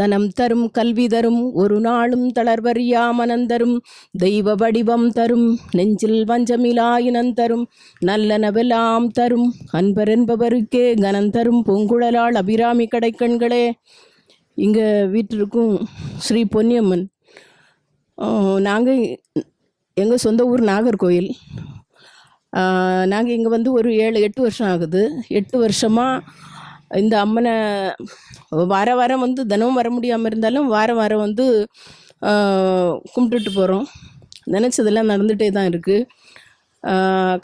தனம் தரும் கல்வி தரும் ஒரு நாளும் தளர்வறியா மனந்தரும் தெய்வ வடிவம் தரும் நெஞ்சில் வஞ்சமிலா இனம் நல்லனவெல்லாம் தரும் அன்பர் என்பவருக்கே கனம் தரும் பொங்குழலால் அபிராமி கடைக்கண்களே. இங்கே வீட்டிற்கும் ஸ்ரீ பொன்னியம்மன். நாங்கள் எங்கள் சொந்த ஊர் நாகர்கோயில் நாங்கள் இங்கே வந்து ஒரு ஏழு எட்டு வருஷம் ஆகுது. எட்டு வருஷமாக இந்த அம்மனை வார வாரம் வந்து தினமும் வர முடியாமல் இருந்தாலும் வாரம் வாரம் வந்து கும்பிட்டுட்டு போகிறோம் நினச்சதெல்லாம் நடந்துகிட்டே தான் இருக்குது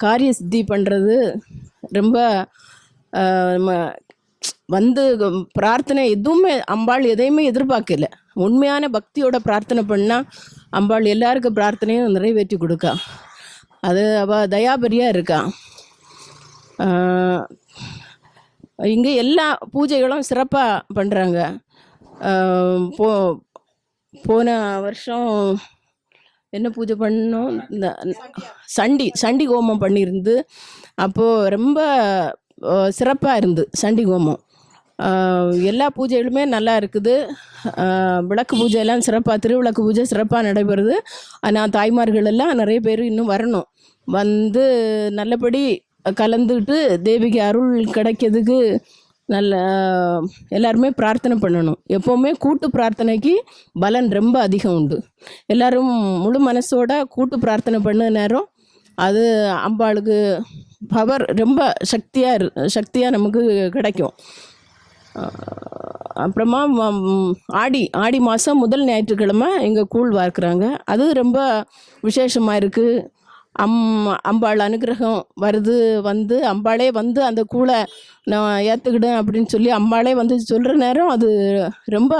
காரிய சித்தி பண்ணுறது ரொம்ப வந்து பிரார்த்தனை எதுவுமே அம்பாள் எதையுமே எதிர்பார்க்கல. உண்மையான பக்தியோட பிரார்த்தனை பண்ணால் அம்பாள் எல்லாருக்கும் பிரார்த்தனையும் நிறைவேற்றி கொடுக்கா. அது அவள் தயாபரியாக இருக்கா. இங்கே எல்லா பூஜைகளும் சிறப்பாக பண்ணுறாங்க போ போன வருஷம் என்ன பூஜை பண்ணோம்? இந்த சண்டி சண்டி ஹோமம் பண்ணியிருந்து அப்போது ரொம்ப சிறப்பாக இருந்து சண்டி ஹோமம். எல்லா பூஜைகளுமே நல்லா இருக்குது. விளக்கு பூஜை எல்லாம் சிறப்பாக திருவிளக்கு பூஜை சிறப்பாக நடைபெறுது. ஆனால் தாய்மார்கள் எல்லாம் நிறைய பேர் இன்னும் வரணும். வந்து நல்லபடி கலந்துக்கிட்டு தேவிக்கு அருள் கிடைக்கிறதுக்கு நல்ல எல்லாருமே பிரார்த்தனை பண்ணணும். எப்போவுமே கூட்டு பிரார்த்தனைக்கு பலன் ரொம்ப அதிகம் உண்டு. எல்லாரும் முழு மனசோட கூட்டு பிரார்த்தனை பண்ண நேரம் அது அம்பாளுக்கு பவர் ரொம்ப சக்தியாக சக்தியாக நமக்கு கிடைக்கும். அப்புறமா ஆடி ஆடி மாதம் முதல் ஞாயிற்றுக்கிழமை இங்கே கூழ் வார்க்குறாங்க. அது ரொம்ப விசேஷமாக இருக்குது அம் அம்பாள் அனுகிரகம் வருது வந்து அம்பாளே வந்து அந்த கூழை நான் ஏற்றுக்கிட்டேன் அப்படின்னு சொல்லி அம்பாளே வந்து சொல்கிற நேரம் அது ரொம்ப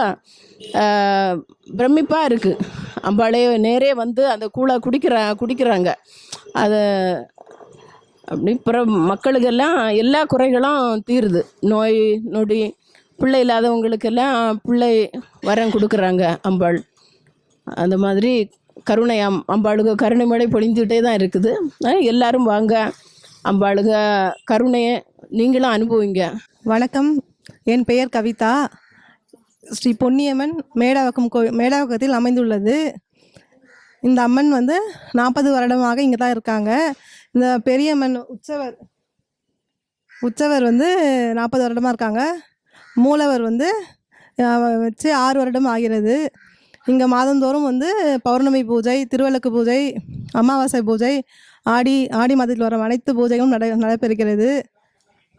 பிரமிப்பாக இருக்குது அம்பாளே நேரே வந்து அந்த கூழை குடிக்கிற குடிக்கிறாங்க. அதை அப்படி பிற மக்களுக்கெல்லாம் எல்லா குறைகளும் தீருது. நோய் நொடி பிள்ளை இல்லாதவங்களுக்கெல்லாம் பிள்ளை வரம் கொடுக்குறாங்க அம்பாள். அந்த மாதிரி கருணை அம் கருணை மழை பொழிந்துகிட்டே தான் இருக்குது. எல்லாரும் வாங்க. அம்பாளுக கருணையை நீங்களும் அனுபவிங்க. வணக்கம். என் பெயர் கவிதா. ஸ்ரீ பொன்னியம்மன் மேடாவக்கம் கோ மேடாவக்கத்தில் அமைந்துள்ளது. இந்த அம்மன் வந்து நாற்பது வருடமாக இங்கே தான் இருக்காங்க. இந்த பெரியம்மன் உற்சவர் உற்சவர் வந்து நாற்பது வருடமாக இருக்காங்க. மூலவர் வந்து வச்சு ஆறு வருடம் ஆகிறது. இங்கே மாதந்தோறும் வந்து பௌர்ணமி பூஜை திருவிளக்கு பூஜை அமாவாசை பூஜை ஆடி ஆடி மாதத்தில் வரும் அனைத்து பூஜைகளும் நட நடைபெறுகிறது.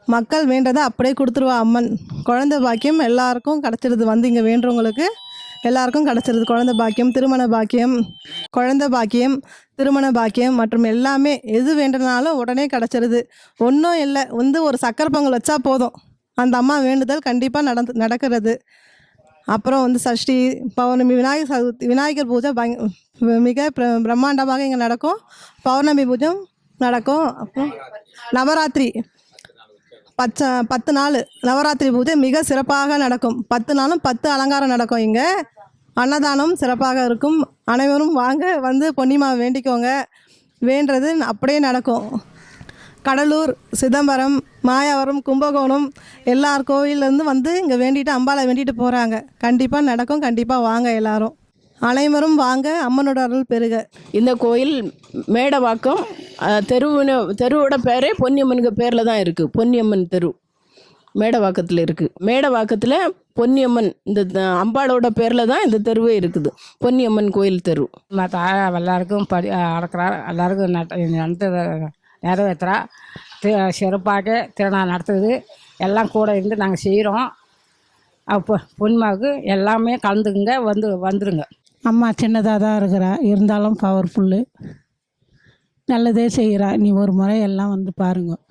மக்கள் வேண்டதை அப்படியே கொடுத்துருவா அம்மன். குழந்தை பாக்கியம் எல்லாருக்கும் கிடச்சிருது. வந்து இங்கே வேண்டுறவங்களுக்கு எல்லாருக்கும் கிடச்சிருது. குழந்தை பாக்கியம் திருமண பாக்கியம் குழந்த பாக்கியம் திருமண பாக்கியம் மற்றும் எல்லாமே எது வேண்டுனாலும் உடனே கிடச்சிருது. ஒன்றும் இல்லை. வந்து ஒரு சக்கரை பொங்கல் வச்சா போதும். அந்த அம்மா வேண்டுதல் கண்டிப்பாக நடந்து நடக்கிறது. அப்புறம் வந்து சஷ்டி பௌர்ணமி விநாயகர் சதுர்த்தி விநாயகர் பூஜை பய மிக பிர- பிரம்மாண்டமாக இங்கே நடக்கும். பௌர்ணமி பூஜை நடக்கும். அப்புறம் நவராத்திரி. பச்ச பத்து நாள். நவராத்திரி பூஜை மிக சிறப்பாக நடக்கும். பத்து நாளும் பத்து அலங்காரம் நடக்கும் இங்கே. அன்னதானம் சிறப்பாக இருக்கும். அனைவரும் வாங்க வந்து பொன்னிமா வேண்டிக்கோங்க. வேண்டது அப்படியே நடக்கும். கடலூர் சிதம்பரம் மாயாவரம் கும்பகோணம் எல்லார் கோவிலேருந்து வந்து இங்கே வேண்டிட்டு அம்பாளை வேண்டிட்டு போகிறாங்க கண்டிப்பாக நடக்கும். கண்டிப்பாக வாங்க எல்லாரும். அனைவரும் வாங்க. அம்மனோட அருள் பெறுக இந்த கோயில் மேடவாக்கம் அஹ், தெருவுன்னு தெருவோட பேரே பொன்னியம்மனுக்கு பேரில் தான் இருக்குது பொன்னியம்மன் தெரு மேடவாக்கத்தில் இருக்குது மேடவாக்கத்தில் பொன்னியம்மன் இந்த த- அம்பாளோட பேரில் தான் இந்த தெருவே இருக்குது. பொன்னியம்மன் கோயில் தெரு. மற்ற எல்லாருக்கும் படி அடக்கிறா எல்லாருக்கும் நட்ட நிறைவேற்றுறா. தி சிறப்பாக திருநாள் நடத்துது. எல்லாம் கூட இருந்து நாங்கள் செய்கிறோம் அப்போ பொன்மாவுக்கு எல்லாமே கலந்துக்குங்க வந்து வந்துடுங்க அம்மா சின்னதாக தான் இருக்கிறா. இருந்தாலும் பவர்ஃபுல்லு நல்லதே செய்கிறா நீ ஒரு முறை எல்லாம் வந்து பாருங்கள்